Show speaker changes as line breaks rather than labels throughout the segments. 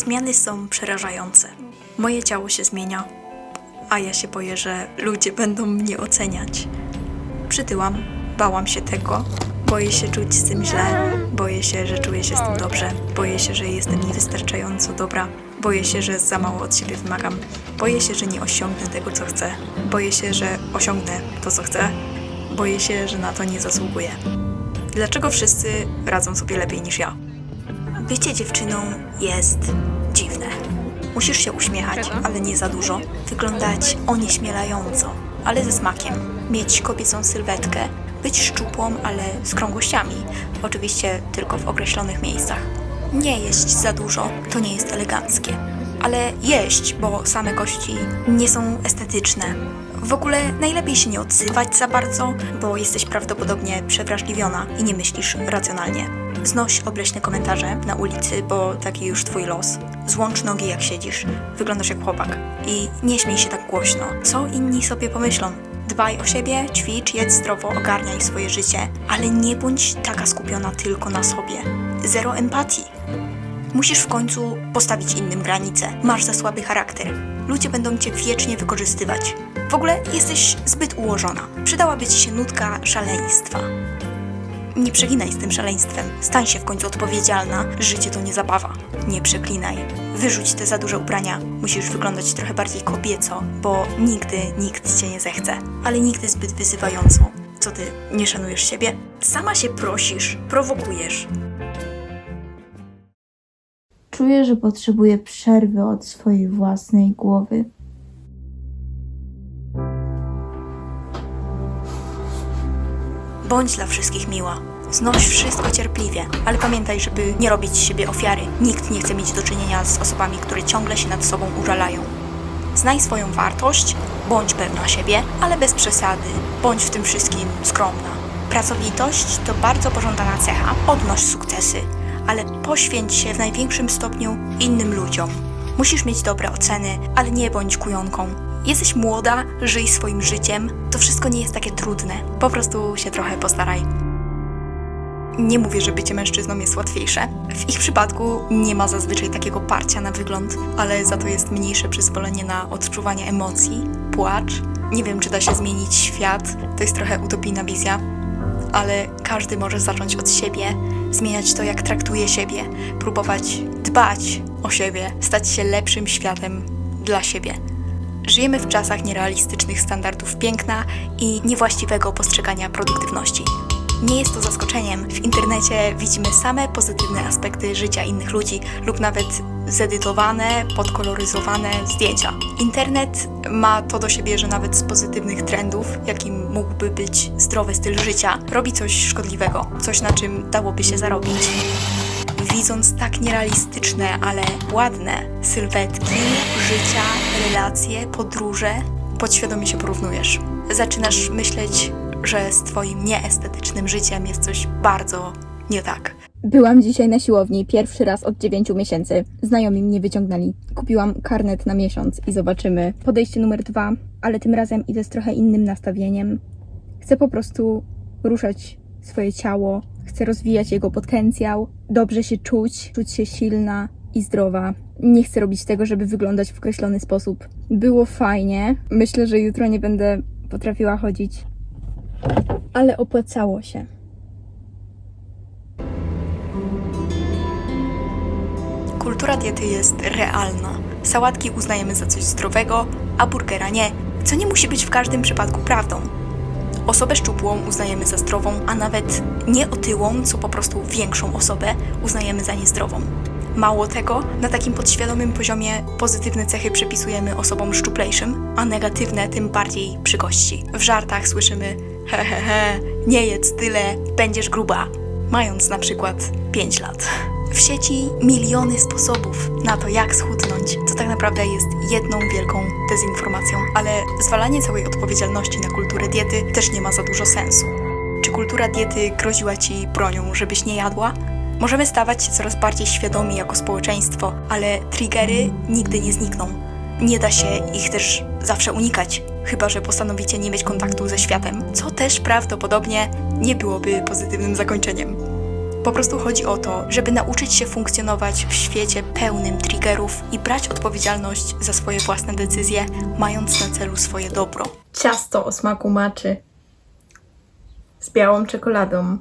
Zmiany są przerażające. Moje ciało się zmienia, a ja się boję, że ludzie będą mnie oceniać. Przytyłam, bałam się tego. Boję się czuć z tym źle, boję się, że czuję się z tym dobrze, boję się, że jestem niewystarczająco dobra, boję się, że za mało od siebie wymagam, boję się, że nie osiągnę tego, co chcę, boję się, że osiągnę to, co chcę, boję się, że na to nie zasługuję. Dlaczego wszyscy radzą sobie lepiej niż ja? Bycie dziewczyną jest dziwne. Musisz się uśmiechać, ale nie za dużo. Wyglądać onieśmielająco, ale ze smakiem. Mieć kobiecą sylwetkę. Być szczupłą, ale z krągłościami. Oczywiście tylko w określonych miejscach. Nie jeść za dużo, to nie jest eleganckie. Ale jeść, bo same kości nie są estetyczne. W ogóle najlepiej się nie odzywać za bardzo, bo jesteś prawdopodobnie przewrażliwiona i nie myślisz racjonalnie. Znoś obleśne komentarze na ulicy, bo taki już twój los. Złącz nogi jak siedzisz. Wyglądasz jak chłopak. I nie śmiej się tak głośno. Co inni sobie pomyślą? Dbaj o siebie, ćwicz, jedz zdrowo, ogarniaj swoje życie, ale nie bądź taka skupiona tylko na sobie. Zero empatii. Musisz w końcu postawić innym granice. Masz za słaby charakter. Ludzie będą cię wiecznie wykorzystywać. W ogóle jesteś zbyt ułożona. Przydałaby ci się nutka szaleństwa. Nie przeginaj z tym szaleństwem. Stań się w końcu odpowiedzialna. Życie to nie zabawa. Nie przeklinaj. Wyrzuć te za duże ubrania. Musisz wyglądać trochę bardziej kobieco, bo nigdy nikt cię nie zechce. Ale nigdy zbyt wyzywająco. Co ty, nie szanujesz siebie? Sama się prosisz, prowokujesz.
Czuję, że potrzebuję przerwy od swojej własnej głowy.
Bądź dla wszystkich miła. Znoś wszystko cierpliwie, ale pamiętaj, żeby nie robić z siebie ofiary. Nikt nie chce mieć do czynienia z osobami, które ciągle się nad sobą użalają. Znaj swoją wartość, bądź pewna siebie, ale bez przesady. Bądź w tym wszystkim skromna. Pracowitość to bardzo pożądana cecha. Odnoś sukcesy, ale poświęć się w największym stopniu innym ludziom. Musisz mieć dobre oceny, ale nie bądź kujonką. Jesteś młoda, żyj swoim życiem. To wszystko nie jest takie trudne. Po prostu się trochę postaraj. Nie mówię, że bycie mężczyzną jest łatwiejsze. W ich przypadku nie ma zazwyczaj takiego parcia na wygląd, ale za to jest mniejsze przyzwolenie na odczuwanie emocji, płacz. Nie wiem, czy da się zmienić świat, to jest trochę utopijna wizja, ale każdy może zacząć od siebie, zmieniać to, jak traktuje siebie, próbować dbać o siebie, stać się lepszym światem dla siebie. Żyjemy w czasach nierealistycznych standardów piękna i niewłaściwego postrzegania produktywności. Nie jest to zaskoczeniem. W internecie widzimy same pozytywne aspekty życia innych ludzi lub nawet zedytowane, podkoloryzowane zdjęcia. Internet ma to do siebie, że nawet z pozytywnych trendów, jakim mógłby być zdrowy styl życia, robi coś szkodliwego, coś na czym dałoby się zarobić. Widząc tak nierealistyczne, ale ładne sylwetki, życia, relacje, podróże, podświadomie się porównujesz. Zaczynasz myśleć, że z Twoim nieestetycznym życiem jest coś bardzo nie tak.
Byłam dzisiaj na siłowni pierwszy raz od 9 miesięcy. Znajomi mnie wyciągnęli. Kupiłam karnet na miesiąc i zobaczymy. Podejście numer dwa, ale tym razem idę z trochę innym nastawieniem. Chcę po prostu ruszać swoje ciało, chcę rozwijać jego potencjał, dobrze się czuć, czuć się silna i zdrowa. Nie chcę robić tego, żeby wyglądać w określony sposób. Było fajnie. Myślę, że jutro nie będę potrafiła chodzić. Ale opłacało się.
Kultura diety jest realna. Sałatki uznajemy za coś zdrowego, a burgera nie, co nie musi być w każdym przypadku prawdą. Osobę szczupłą uznajemy za zdrową, a nawet nie otyłą, co po prostu większą osobę uznajemy za niezdrową. Mało tego, na takim podświadomym poziomie pozytywne cechy przypisujemy osobom szczuplejszym, a negatywne tym bardziej przy kości. W żartach słyszymy he he he, nie jedz tyle, będziesz gruba, mając na przykład 5 lat. W sieci miliony sposobów na to, jak schudnąć, co tak naprawdę jest jedną wielką dezinformacją, ale zwalanie całej odpowiedzialności na kulturę diety też nie ma za dużo sensu. Czy kultura diety groziła ci bronią, żebyś nie jadła? Możemy stawać się coraz bardziej świadomi jako społeczeństwo, ale triggery nigdy nie znikną. Nie da się ich też zawsze unikać, chyba że postanowicie nie mieć kontaktu ze światem, co też prawdopodobnie nie byłoby pozytywnym zakończeniem. Po prostu chodzi o to, żeby nauczyć się funkcjonować w świecie pełnym triggerów i brać odpowiedzialność za swoje własne decyzje, mając na celu swoje dobro.
Ciasto o smaku maczy z białą czekoladą.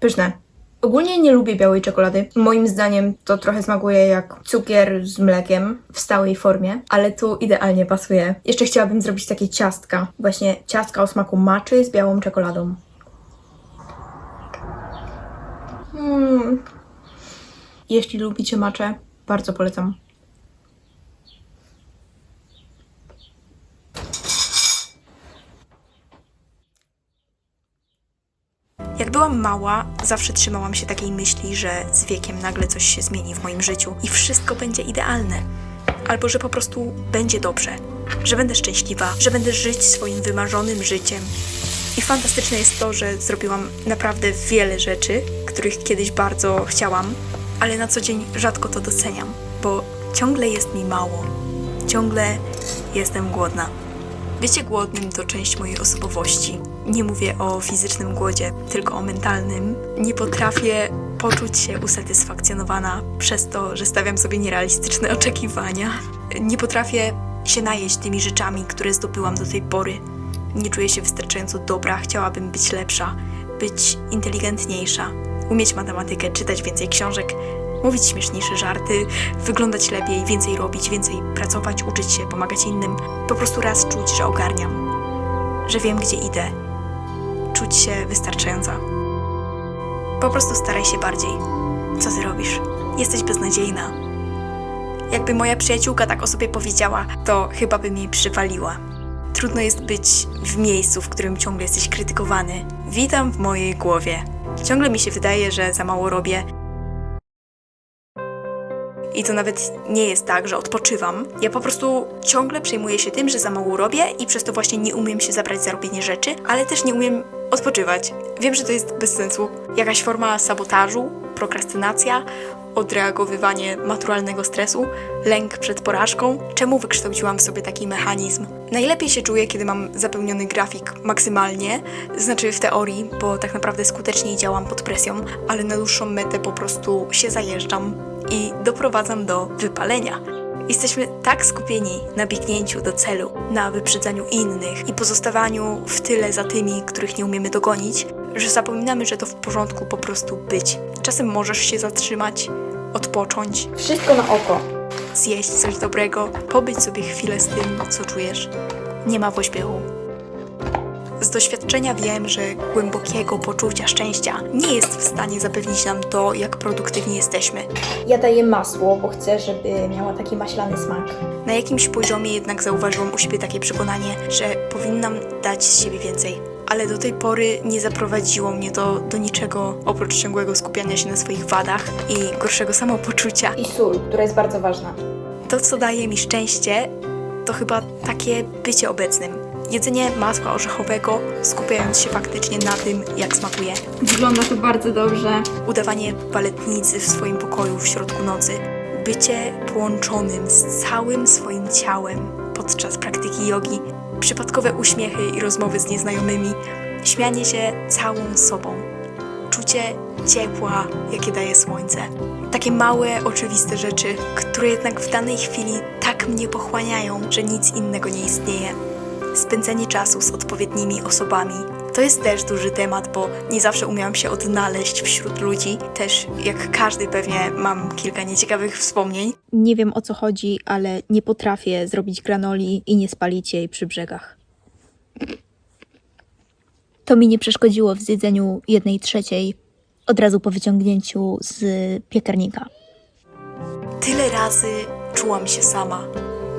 Pyszne. Ogólnie nie lubię białej czekolady. Moim zdaniem to trochę smakuje jak cukier z mlekiem w stałej formie, ale tu idealnie pasuje. Jeszcze chciałabym zrobić takie ciastka. Właśnie ciastka o smaku maczy z białą czekoladą. Mm. Jeśli lubicie maczę, bardzo polecam.
Jak byłam mała, zawsze trzymałam się takiej myśli, że z wiekiem nagle coś się zmieni w moim życiu i wszystko będzie idealne. Albo że po prostu będzie dobrze, że będę szczęśliwa, że będę żyć swoim wymarzonym życiem. I fantastyczne jest to, że zrobiłam naprawdę wiele rzeczy, których kiedyś bardzo chciałam, ale na co dzień rzadko to doceniam, bo ciągle jest mi mało. Ciągle jestem głodna. Bycie głodnym to część mojej osobowości. Nie mówię o fizycznym głodzie, tylko o mentalnym. Nie potrafię poczuć się usatysfakcjonowana przez to, że stawiam sobie nierealistyczne oczekiwania. Nie potrafię się najeść tymi rzeczami, które zdobyłam do tej pory. Nie czuję się wystarczająco dobra, chciałabym być lepsza, być inteligentniejsza, umieć matematykę, czytać więcej książek, mówić śmieszniejsze żarty, wyglądać lepiej, więcej robić, więcej pracować, uczyć się, pomagać innym. Po prostu raz czuć, że ogarniam, że wiem, gdzie idę, czuć się wystarczająca. Po prostu staraj się bardziej. Co ty robisz? Jesteś beznadziejna. Jakby moja przyjaciółka tak o sobie powiedziała, to chyba bym jej przywaliła. Trudno jest być w miejscu, w którym ciągle jesteś krytykowany. Witam w mojej głowie. Ciągle mi się wydaje, że za mało robię, i to nawet nie jest tak, że odpoczywam. Ja po prostu ciągle przejmuję się tym, że za mało robię i przez to właśnie nie umiem się zabrać za robienie rzeczy, ale też nie umiem odpoczywać. Wiem, że to jest bez sensu. Jakaś forma sabotażu, prokrastynacja, odreagowywanie naturalnego stresu, lęk przed porażką. Czemu wykształciłam w sobie taki mechanizm? Najlepiej się czuję, kiedy mam zapełniony grafik maksymalnie, znaczy w teorii, bo tak naprawdę skuteczniej działam pod presją, ale na dłuższą metę po prostu się zajeżdżam i doprowadzam do wypalenia. Jesteśmy tak skupieni na biegnięciu do celu, na wyprzedzaniu innych i pozostawaniu w tyle za tymi, których nie umiemy dogonić, że zapominamy, że to w porządku po prostu być. Czasem możesz się zatrzymać, odpocząć,
Wszystko na oko.
zjeść coś dobrego, pobyć sobie chwilę z tym, co czujesz. Nie ma pośpiechu. Z doświadczenia wiem, że głębokiego poczucia szczęścia nie jest w stanie zapewnić nam to, jak produktywni jesteśmy.
Ja daję masło, bo chcę, żeby miała taki maślany smak.
Na jakimś poziomie jednak zauważyłam u siebie takie przekonanie, że powinnam dać z siebie więcej. Ale do tej pory nie zaprowadziło mnie to do niczego oprócz ciągłego skupiania się na swoich wadach i gorszego samopoczucia.
I sól, która jest bardzo ważna.
To, co daje mi szczęście, to chyba takie bycie obecnym. Jedzenie masła orzechowego, skupiając się faktycznie na tym, jak smakuje.
Wygląda to bardzo dobrze.
Udawanie baletnicy w swoim pokoju w środku nocy. Bycie połączonym z całym swoim ciałem podczas praktyki jogi. Przypadkowe uśmiechy i rozmowy z nieznajomymi. Śmianie się całą sobą. Czucie ciepła, jakie daje słońce. Takie małe, oczywiste rzeczy, które jednak w danej chwili tak mnie pochłaniają, że nic innego nie istnieje. Spędzenie czasu z odpowiednimi osobami. To jest też duży temat, bo nie zawsze umiałam się odnaleźć wśród ludzi. Też, jak każdy pewnie, mam kilka nieciekawych wspomnień.
Nie wiem o co chodzi, ale nie potrafię zrobić granoli i nie spalić jej przy brzegach. To mi nie przeszkodziło w zjedzeniu jednej trzeciej od razu po wyciągnięciu z piekarnika.
Tyle razy czułam się sama.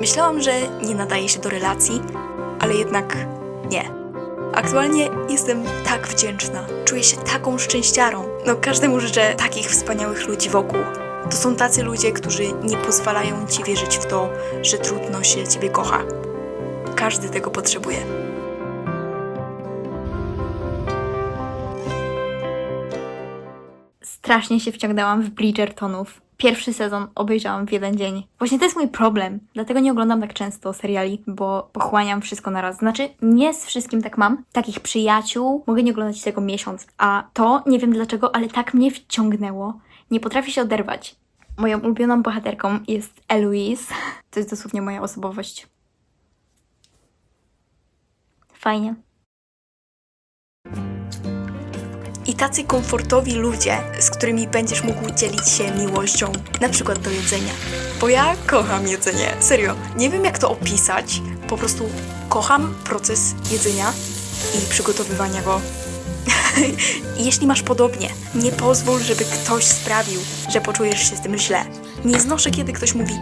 Myślałam, że nie nadaje się do relacji, ale jednak nie. Aktualnie jestem tak wdzięczna. Czuję się taką szczęściarą. No, każdemu życzę takich wspaniałych ludzi wokół. To są tacy ludzie, którzy nie pozwalają ci wierzyć w to, że trudno się ciebie kocha. Każdy tego potrzebuje.
Strasznie się wciągnęłam w Bridgertonów.
Pierwszy sezon obejrzałam w jeden dzień. Właśnie to jest mój problem. Dlatego nie oglądam tak często seriali, bo pochłaniam wszystko na raz. Znaczy, nie z wszystkim tak mam. Takich przyjaciół mogę nie oglądać tego miesiąc. A to, nie wiem dlaczego, ale tak mnie wciągnęło. Nie potrafię się oderwać. Moją ulubioną bohaterką jest Eloise. To jest dosłownie moja osobowość. Fajnie. Tacy komfortowi ludzie, z którymi będziesz mógł dzielić się miłością, na przykład do jedzenia. Bo ja kocham jedzenie, serio. Nie wiem jak to opisać, po prostu kocham proces jedzenia i przygotowywania go. Jeśli masz podobnie, nie pozwól, żeby ktoś sprawił, że poczujesz się z tym źle. Nie znoszę, kiedy ktoś mówi: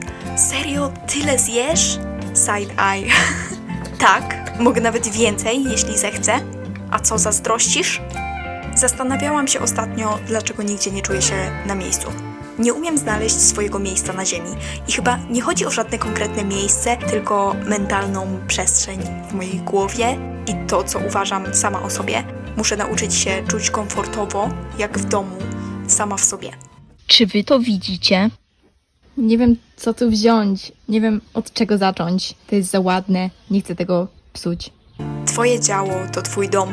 Serio, tyle zjesz? Side eye. tak, mogę nawet więcej, jeśli zechcę. A co zazdrościsz? Zastanawiałam się ostatnio, dlaczego nigdzie nie czuję się na miejscu. Nie umiem znaleźć swojego miejsca na Ziemi i chyba nie chodzi o żadne konkretne miejsce, tylko mentalną przestrzeń w mojej głowie i to, co uważam sama o sobie. Muszę nauczyć się czuć komfortowo, jak w domu, sama w sobie.
Czy wy to widzicie? Nie wiem, co tu wziąć. Nie wiem, od czego zacząć. To jest za ładne. Nie chcę tego psuć.
Twoje ciało to twój dom.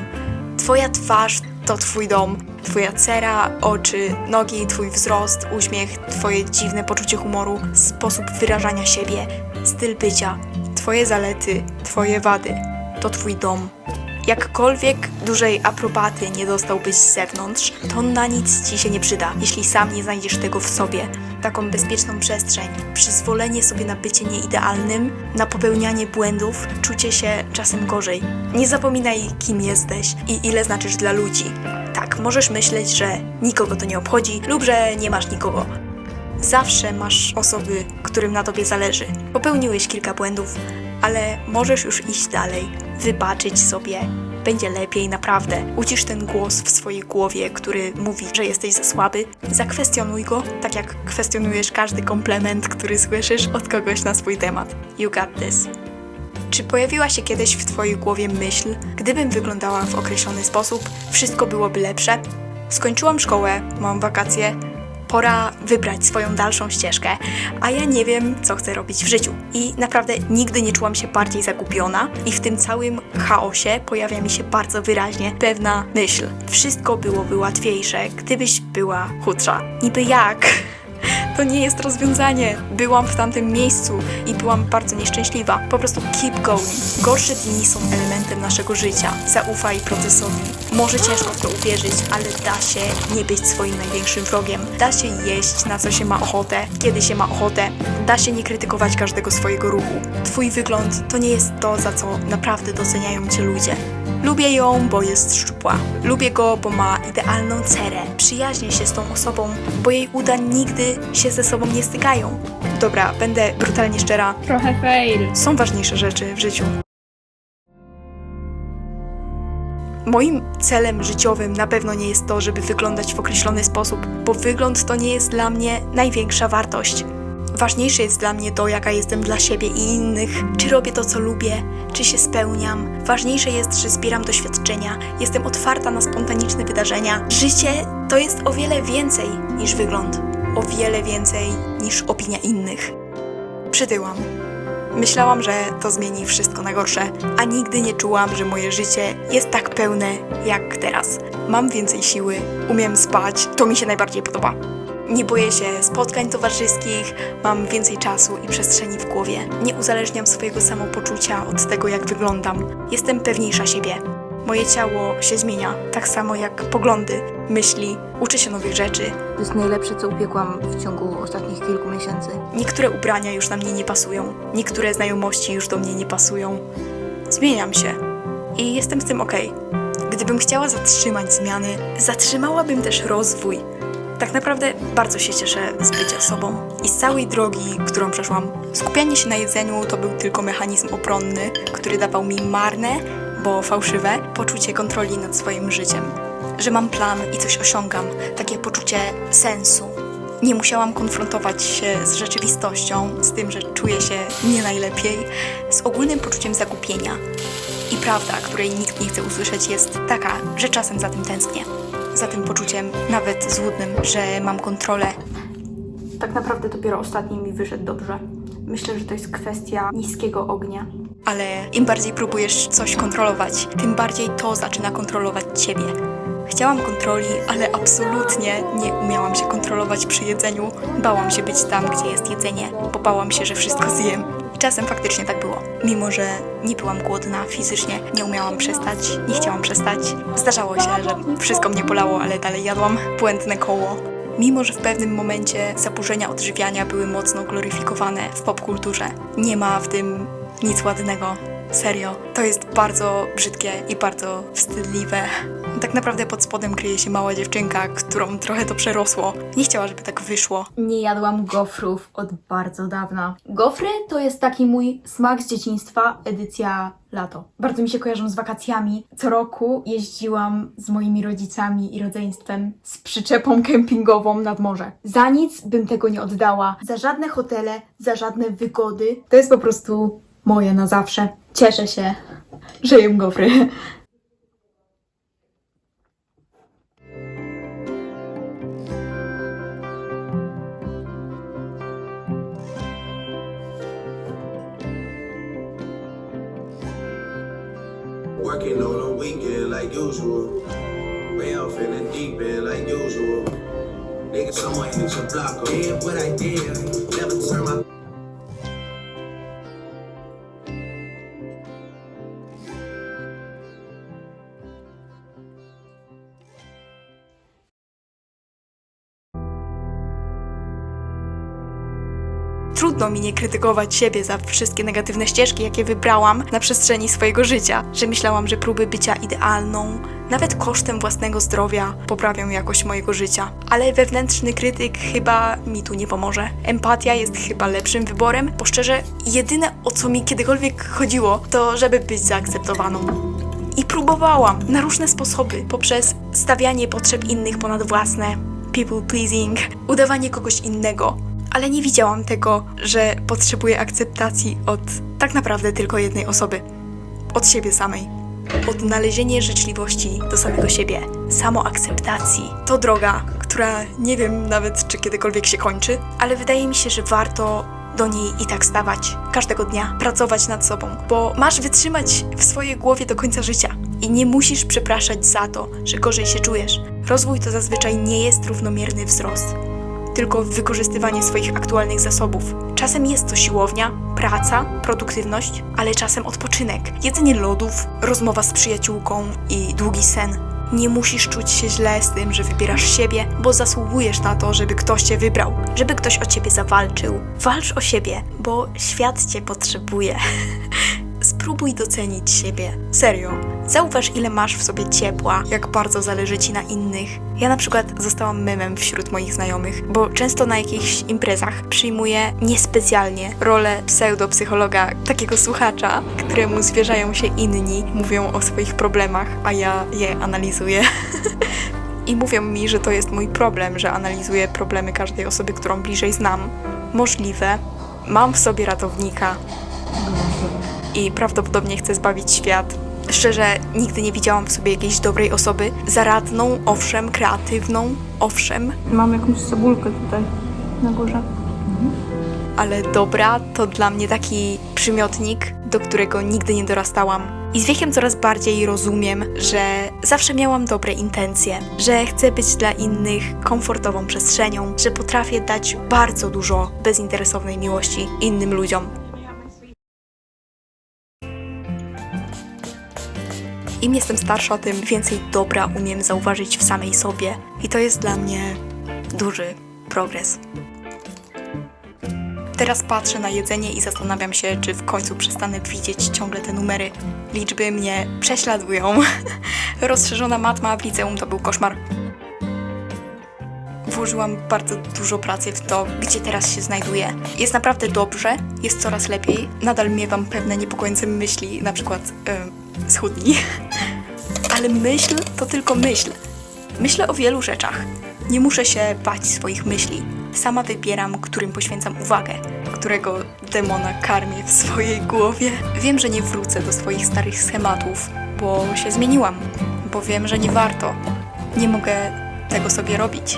Twoja twarz to twój dom. Twoja cera, oczy, nogi, twój wzrost, uśmiech, twoje dziwne poczucie humoru, sposób wyrażania siebie, styl bycia, twoje zalety, twoje wady. To twój dom. Jakkolwiek dużej aprobaty nie dostałbyś z zewnątrz, to na nic ci się nie przyda, jeśli sam nie znajdziesz tego w sobie. Taką bezpieczną przestrzeń, przyzwolenie sobie na bycie nieidealnym, na popełnianie błędów, czucie się czasem gorzej. Nie zapominaj, kim jesteś i ile znaczysz dla ludzi. Tak, możesz myśleć, że nikogo to nie obchodzi lub że nie masz nikogo. Zawsze masz osoby, którym na tobie zależy. Popełniłeś kilka błędów, ale możesz już iść dalej, wybaczyć sobie. Będzie lepiej, naprawdę. Ucisz ten głos w swojej głowie, który mówi, że jesteś za słaby. Zakwestionuj go, tak jak kwestionujesz każdy komplement, który słyszysz od kogoś na swój temat. You got this. Czy pojawiła się kiedyś w Twojej głowie myśl, gdybym wyglądała w określony sposób, wszystko byłoby lepsze? Skończyłam szkołę, mam wakacje, pora wybrać swoją dalszą ścieżkę, a ja nie wiem, co chcę robić w życiu. I naprawdę nigdy nie czułam się bardziej zagubiona, i w tym całym chaosie pojawia mi się bardzo wyraźnie pewna myśl. Wszystko byłoby łatwiejsze, gdybyś była chudsza. Niby jak? To nie jest rozwiązanie. Byłam w tamtym miejscu i byłam bardzo nieszczęśliwa. Po prostu keep going. Gorsze dni są elementem naszego życia. Zaufaj procesowi. Może ciężko w to uwierzyć, ale da się nie być swoim największym wrogiem. Da się jeść na co się ma ochotę, kiedy się ma ochotę. Da się nie krytykować każdego swojego ruchu. Twój wygląd to nie jest to, za co naprawdę doceniają cię ludzie. Lubię ją, bo jest szczupła. Lubię go, bo ma idealną cerę. Przyjaźnię się z tą osobą, bo jej uda nigdy się ze sobą nie stykają. Dobra, będę brutalnie szczera.
Trochę fail.
Są ważniejsze rzeczy w życiu. Moim celem życiowym na pewno nie jest to, żeby wyglądać w określony sposób, bo wygląd to nie jest dla mnie największa wartość. Ważniejsze jest dla mnie to, jaka jestem dla siebie i innych, czy robię to, co lubię, czy się spełniam. Ważniejsze jest, że zbieram doświadczenia, jestem otwarta na spontaniczne wydarzenia. Życie to jest o wiele więcej niż wygląd, o wiele więcej niż opinia innych. Przytyłam. Myślałam, że to zmieni wszystko na gorsze, a nigdy nie czułam, że moje życie jest tak pełne jak teraz. Mam więcej siły, umiem spać, to mi się najbardziej podoba. Nie boję się spotkań towarzyskich, mam więcej czasu i przestrzeni w głowie. Nie uzależniam swojego samopoczucia od tego, jak wyglądam. Jestem pewniejsza siebie. Moje ciało się zmienia, tak samo jak poglądy, myśli, uczę się nowych rzeczy.
To jest najlepsze, co upiekłam w ciągu ostatnich kilku miesięcy.
Niektóre ubrania już na mnie nie pasują, niektóre znajomości już do mnie nie pasują. Zmieniam się i jestem z tym okej. Gdybym chciała zatrzymać zmiany, zatrzymałabym też rozwój. Tak naprawdę bardzo się cieszę z bycia sobą i z całej drogi, którą przeszłam. Skupianie się na jedzeniu to był tylko mechanizm obronny, który dawał mi marne, bo fałszywe, poczucie kontroli nad swoim życiem. Że mam plan i coś osiągam, takie poczucie sensu, nie musiałam konfrontować się z rzeczywistością, z tym, że czuję się nie najlepiej, z ogólnym poczuciem zagubienia. I prawda, której nikt nie chce usłyszeć, jest taka, że czasem za tym tęsknię. Za tym poczuciem, nawet złudnym, że mam kontrolę
tak naprawdę dopiero ostatni mi wyszedł dobrze. Myślę, że to jest kwestia niskiego ognia.
Ale im bardziej próbujesz coś kontrolować, tym bardziej to zaczyna kontrolować ciebie. Chciałam kontroli, ale absolutnie nie umiałam się kontrolować przy jedzeniu. Bałam się być tam, gdzie jest jedzenie, bo bałam się, że wszystko zjem. Czasem faktycznie tak było. Mimo, że nie byłam głodna fizycznie, nie umiałam przestać, nie chciałam przestać. Zdarzało się, że wszystko mnie bolało, ale dalej jadłam. Błędne koło. Mimo, że w pewnym momencie zaburzenia odżywiania były mocno gloryfikowane w popkulturze, nie ma w tym nic ładnego. Serio. To jest bardzo brzydkie i bardzo wstydliwe. Tak naprawdę pod spodem kryje się mała dziewczynka, którą trochę to przerosło. Nie chciała, żeby tak wyszło.
Nie jadłam gofrów od bardzo dawna. Gofry to jest taki mój smak z dzieciństwa, edycja lato. Bardzo mi się kojarzą z wakacjami. Co roku jeździłam z moimi rodzicami i rodzeństwem z przyczepą kempingową nad morze. Za nic bym tego nie oddała. Za żadne hotele, za żadne wygody. To jest po prostu moje na zawsze. Cieszę się, że jem gofry.
Working on a weekend like usual. Way off in the deep end like usual. Nigga, someone hit your block. Did what I did. Never turn my
Trudno mi nie krytykować siebie za wszystkie negatywne ścieżki, jakie wybrałam na przestrzeni swojego życia. Że myślałam, że próby bycia idealną, nawet kosztem własnego zdrowia, poprawią jakość mojego życia. Ale wewnętrzny krytyk chyba mi tu nie pomoże. Empatia jest chyba lepszym wyborem, bo szczerze, jedyne o co mi kiedykolwiek chodziło, to żeby być zaakceptowaną. I próbowałam na różne sposoby, poprzez stawianie potrzeb innych ponad własne, people pleasing, udawanie kogoś innego, ale nie widziałam tego, że potrzebuję akceptacji od tak naprawdę tylko jednej osoby. Od siebie samej. Odnalezienie życzliwości do samego siebie, samoakceptacji. To droga, która nie wiem nawet czy kiedykolwiek się kończy, ale wydaje mi się, że warto do niej i tak stawać. Każdego dnia, pracować nad sobą, bo masz wytrzymać w swojej głowie do końca życia. I nie musisz przepraszać za to, że gorzej się czujesz. Rozwój to zazwyczaj nie jest równomierny wzrost tylko wykorzystywanie swoich aktualnych zasobów. Czasem jest to siłownia, praca, produktywność, ale czasem odpoczynek, jedzenie lodów, rozmowa z przyjaciółką i długi sen. Nie musisz czuć się źle z tym, że wybierasz siebie, bo zasługujesz na to, żeby ktoś cię wybrał, żeby ktoś o ciebie zawalczył. Walcz o siebie, bo świat cię potrzebuje. Spróbuj docenić siebie. Serio. Zauważ, ile masz w sobie ciepła, jak bardzo zależy ci na innych. Ja na przykład zostałam memem wśród moich znajomych, bo często na jakichś imprezach przyjmuję niespecjalnie rolę pseudopsychologa, takiego słuchacza, któremu zwierzają się inni, mówią o swoich problemach, a ja je analizuję. I mówią mi, że to jest mój problem, że analizuję problemy każdej osoby, którą bliżej znam. Możliwe. Mam w sobie ratownika, i prawdopodobnie chcę zbawić świat. Szczerze, nigdy nie widziałam w sobie jakiejś dobrej osoby. Zaradną, owszem, kreatywną, owszem,
Mam jakąś cebulkę tutaj na górze.
ale dobra to dla mnie taki przymiotnik, do którego nigdy nie dorastałam. I z wiekiem coraz bardziej rozumiem, że zawsze miałam dobre intencje, że chcę być dla innych komfortową przestrzenią, że potrafię dać bardzo dużo bezinteresownej miłości innym ludziom. Im jestem starsza, tym więcej dobra umiem zauważyć w samej sobie. I to jest dla mnie duży progres. Teraz patrzę na jedzenie i zastanawiam się, czy w końcu przestanę widzieć ciągle te numery. Liczby mnie prześladują. Rozszerzona matma w liceum to był koszmar. Włożyłam bardzo dużo pracy w to, gdzie teraz się znajduję. Jest naprawdę dobrze, jest coraz lepiej. Nadal miewam pewne niepokojące myśli, na przykład yy, schudnij. Ale myśl to tylko myśl. Myślę o wielu rzeczach. Nie muszę się bać swoich myśli. Sama wybieram, którym poświęcam uwagę, którego demona karmię w swojej głowie. Wiem, że nie wrócę do swoich starych schematów, bo się zmieniłam, bo wiem, że nie warto. Nie mogę tego sobie robić.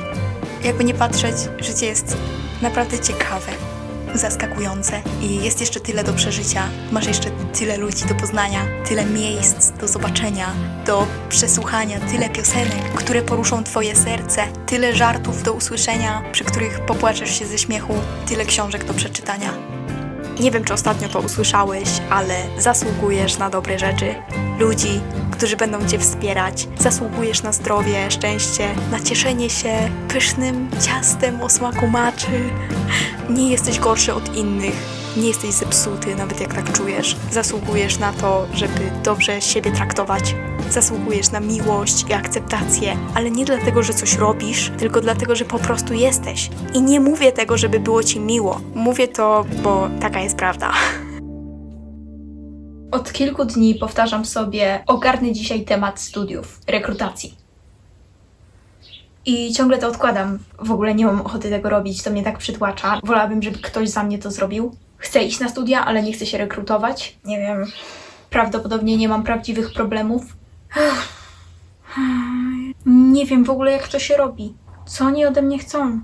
Jakby nie patrzeć, życie jest naprawdę ciekawe, zaskakujące i jest jeszcze tyle do przeżycia. Masz jeszcze tyle ludzi do poznania, tyle miejsc do zobaczenia, do przesłuchania, tyle piosenek, które poruszą Twoje serce, tyle żartów do usłyszenia, przy których popłaczesz się ze śmiechu, tyle książek do przeczytania. Nie wiem, czy ostatnio to usłyszałeś, ale zasługujesz na dobre rzeczy, ludzi, którzy będą Cię wspierać. Zasługujesz na zdrowie, szczęście, na cieszenie się pysznym ciastem o smaku maczy. Nie jesteś gorszy od innych, nie jesteś zepsuty, nawet jak tak czujesz. Zasługujesz na to, żeby dobrze siebie traktować. Zasługujesz na miłość i akceptację, ale nie dlatego, że coś robisz, tylko dlatego, że po prostu jesteś. I nie mówię tego, żeby było ci miło. Mówię to, bo taka jest prawda.
Od kilku dni powtarzam sobie, ogarnę dzisiaj temat studiów, rekrutacji. I ciągle to odkładam. W ogóle nie mam ochoty tego robić, to mnie tak przytłacza. Wolałabym, żeby ktoś za mnie to zrobił. Chcę iść na studia, ale nie chcę się rekrutować. Nie wiem. Prawdopodobnie nie mam prawdziwych problemów. Nie wiem w ogóle, jak to się robi. Co oni ode mnie chcą?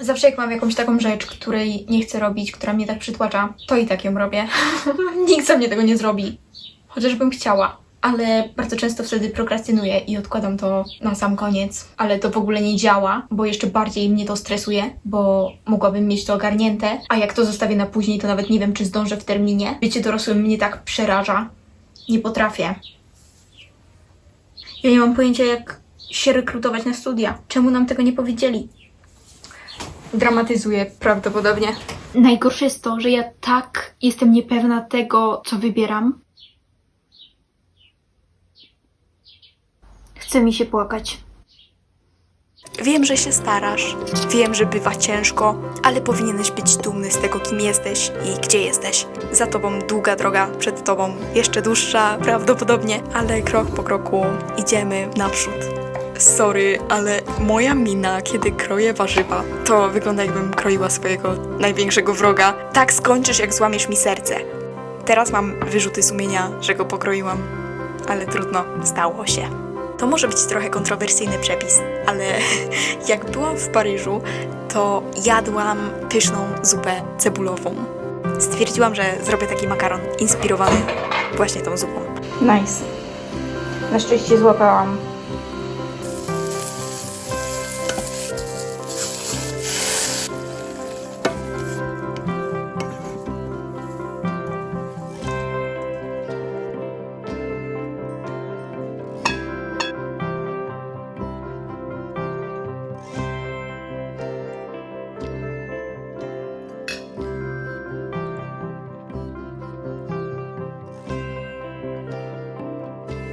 Zawsze jak mam jakąś taką rzecz, której nie chcę robić, która mnie tak przytłacza, to i tak ją robię. Nikt za mnie tego nie zrobi. Chociażbym chciała. Ale bardzo często wtedy prokrastynuję i odkładam to na sam koniec. Ale to w ogóle nie działa, bo jeszcze bardziej mnie to stresuje, bo mogłabym mieć to ogarnięte, a jak to zostawię na później, to nawet nie wiem, czy zdążę w terminie. Bycie dorosłym mnie tak przeraża. Nie potrafię. Ja nie mam pojęcia, jak się rekrutować na studia. Czemu nam tego nie powiedzieli? dramatyzuję prawdopodobnie. Najgorsze jest to, że ja tak jestem niepewna tego, co wybieram. Chce mi się płakać.
Wiem, że się starasz, wiem, że bywa ciężko, ale powinieneś być dumny z tego, kim jesteś i gdzie jesteś. Za tobą długa droga, przed tobą jeszcze dłuższa prawdopodobnie, ale krok po kroku idziemy naprzód. Sorry, ale moja mina, kiedy kroję warzywa, to wygląda jakbym kroiła swojego największego wroga. Tak skończysz, jak złamiesz mi serce. Teraz mam wyrzuty sumienia, że go pokroiłam, ale trudno, stało się. To może być trochę kontrowersyjny przepis, ale jak byłam w Paryżu, to jadłam pyszną zupę cebulową. Stwierdziłam, że zrobię taki makaron inspirowany właśnie tą zupą.
Nice. Na szczęście złapałam.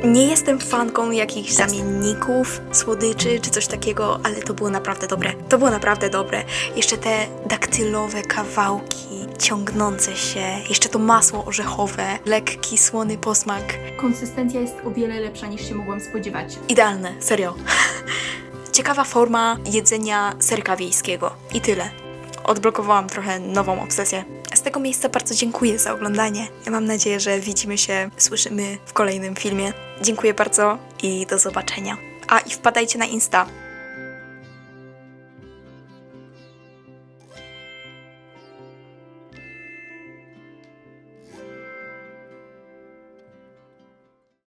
Nie jestem fanką jakichś zamienników, słodyczy czy coś takiego, ale to było naprawdę dobre. To było naprawdę dobre. Jeszcze te daktylowe kawałki ciągnące się, jeszcze to masło orzechowe, lekki, słony posmak.
Konsystencja jest o wiele lepsza niż się mogłam spodziewać.
Idealne, serio. Ciekawa forma jedzenia serka wiejskiego. I tyle. Odblokowałam trochę nową obsesję. Z tego miejsca bardzo dziękuję za oglądanie. Ja mam nadzieję, że widzimy się, słyszymy w kolejnym filmie. Dziękuję bardzo i do zobaczenia. A i wpadajcie na Insta.